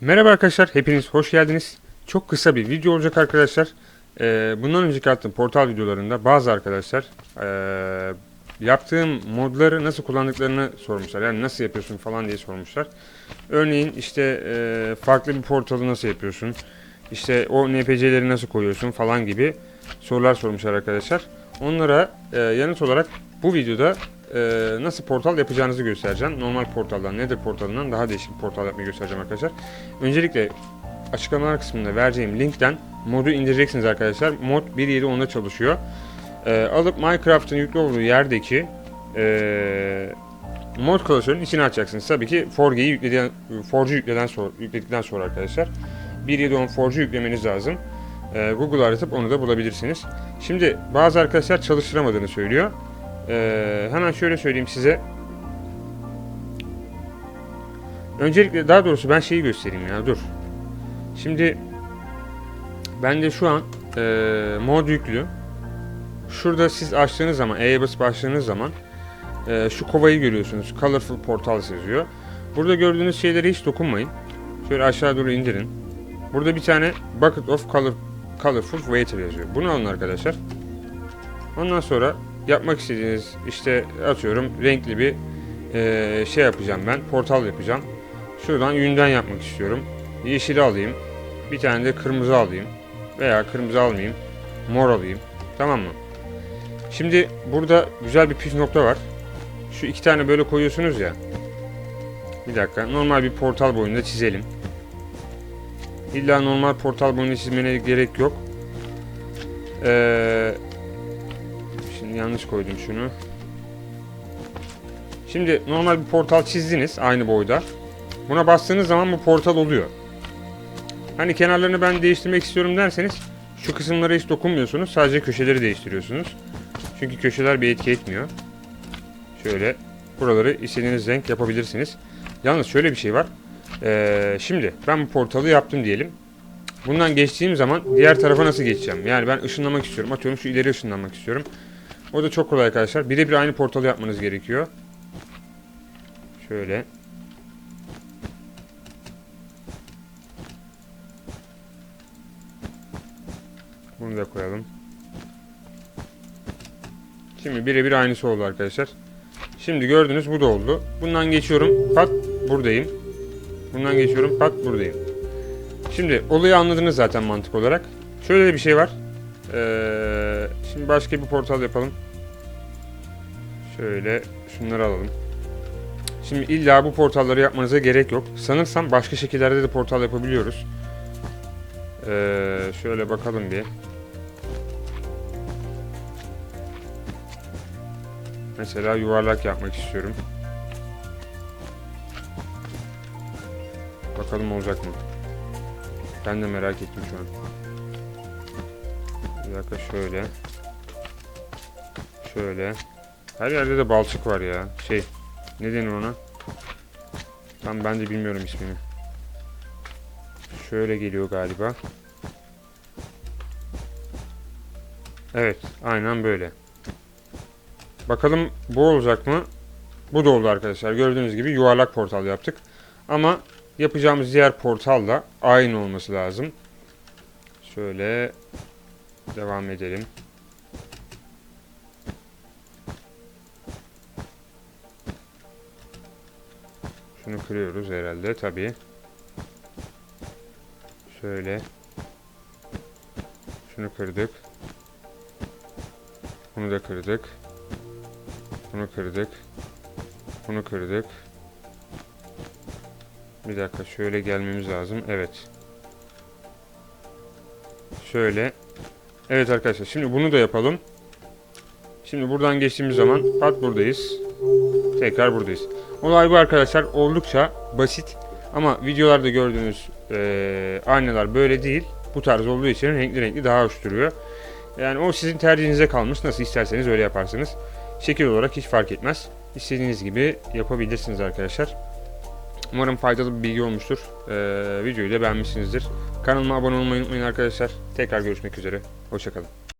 Merhaba arkadaşlar, hepiniz hoş geldiniz. Çok kısa bir video olacak arkadaşlar. Ee, bundan önceki attığım portal videolarında bazı arkadaşlar ee, yaptığım modları nasıl kullandıklarını sormuşlar. Yani nasıl yapıyorsun falan diye sormuşlar. Örneğin işte ee, farklı bir portalı nasıl yapıyorsun? İşte o NPC'leri nasıl koyuyorsun falan gibi sorular sormuşlar arkadaşlar. Onlara ee, yanıt olarak bu videoda ee, nasıl portal yapacağınızı göstereceğim. Normal portaldan, Nether portalından daha değişik bir portal yapmayı göstereceğim arkadaşlar. Öncelikle açıklamalar kısmında vereceğim linkten modu indireceksiniz arkadaşlar. Mod 1.7.10'da çalışıyor. Ee, alıp Minecraft'ın yüklü olduğu yerdeki ee, mod klasörün içine açacaksınız. Tabii ki Forge'yi yükleden, Forge'u yükleden sonra, yükledikten sonra arkadaşlar 1.7.10 Forge'u yüklemeniz lazım. Google aratıp onu da bulabilirsiniz. Şimdi bazı arkadaşlar çalıştıramadığını söylüyor. Ee, hemen şöyle söyleyeyim size. Öncelikle daha doğrusu ben şeyi göstereyim ya dur. Şimdi bende şu an e, mod yüklü. Şurada siz açtığınız zaman E'ye basıp açtığınız zaman e, şu kovayı görüyorsunuz. Colorful Portals yazıyor. Burada gördüğünüz şeylere hiç dokunmayın. Şöyle aşağı doğru indirin. Burada bir tane Bucket of Color, Colorful Water yazıyor. Bunu alın arkadaşlar. Ondan sonra yapmak istediğiniz işte atıyorum renkli bir e, şey yapacağım ben. Portal yapacağım. Şuradan yünden yapmak istiyorum. Yeşili alayım. Bir tane de kırmızı alayım. Veya kırmızı almayayım. Mor alayım. Tamam mı? Şimdi burada güzel bir püf nokta var. Şu iki tane böyle koyuyorsunuz ya. Bir dakika. Normal bir portal boyunda çizelim. İlla normal portal boyunda çizmene gerek yok. Şimdi yanlış koydum şunu. Şimdi normal bir portal çizdiniz aynı boyda. Buna bastığınız zaman bu portal oluyor. Hani kenarlarını ben değiştirmek istiyorum derseniz şu kısımlara hiç dokunmuyorsunuz. Sadece köşeleri değiştiriyorsunuz. Çünkü köşeler bir etki etmiyor. Şöyle buraları istediğiniz renk yapabilirsiniz. Yalnız şöyle bir şey var. Ee, şimdi ben bu portalı yaptım diyelim. Bundan geçtiğim zaman diğer tarafa nasıl geçeceğim? Yani ben ışınlamak istiyorum. Atıyorum şu ileri ışınlanmak istiyorum. O da çok kolay arkadaşlar. Birebir aynı portalı yapmanız gerekiyor. Şöyle. Bunu da koyalım. Şimdi birebir aynısı oldu arkadaşlar. Şimdi gördünüz bu da oldu. Bundan geçiyorum. Pat buradayım. Bundan geçiyorum. Pat buradayım. Şimdi olayı anladınız zaten mantık olarak. Şöyle bir şey var. Ee, şimdi başka bir portal yapalım. Şöyle şunları alalım. Şimdi illa bu portalları yapmanıza gerek yok. Sanırsam başka şekillerde de portal yapabiliyoruz. Ee, şöyle bakalım bir. Mesela yuvarlak yapmak istiyorum. Bakalım olacak mı? Ben de merak ettim şu an. Bir dakika şöyle. Şöyle. Her yerde de balçık var ya. Şey, ne denir ona? Tam ben de bilmiyorum ismini. Şöyle geliyor galiba. Evet, aynen böyle. Bakalım bu olacak mı? Bu da oldu arkadaşlar. Gördüğünüz gibi yuvarlak portal yaptık. Ama yapacağımız diğer portal da aynı olması lazım. Şöyle devam edelim. Şunu kırıyoruz herhalde tabii. Şöyle. Şunu kırdık. Bunu da kırdık. Bunu kırdık. Bunu kırdık. Bir dakika şöyle gelmemiz lazım. Evet. Şöyle. Evet arkadaşlar şimdi bunu da yapalım. Şimdi buradan geçtiğimiz zaman pat buradayız. Tekrar buradayız. Olay bu arkadaşlar oldukça basit ama videolarda gördüğünüz e, aynalar böyle değil. Bu tarz olduğu için renkli renkli daha hoş duruyor. Yani o sizin tercihinize kalmış. Nasıl isterseniz öyle yaparsınız. Şekil olarak hiç fark etmez. İstediğiniz gibi yapabilirsiniz arkadaşlar. Umarım faydalı bir bilgi olmuştur. Ee, videoyu da beğenmişsinizdir. Kanalıma abone olmayı unutmayın arkadaşlar. Tekrar görüşmek üzere. Hoşçakalın.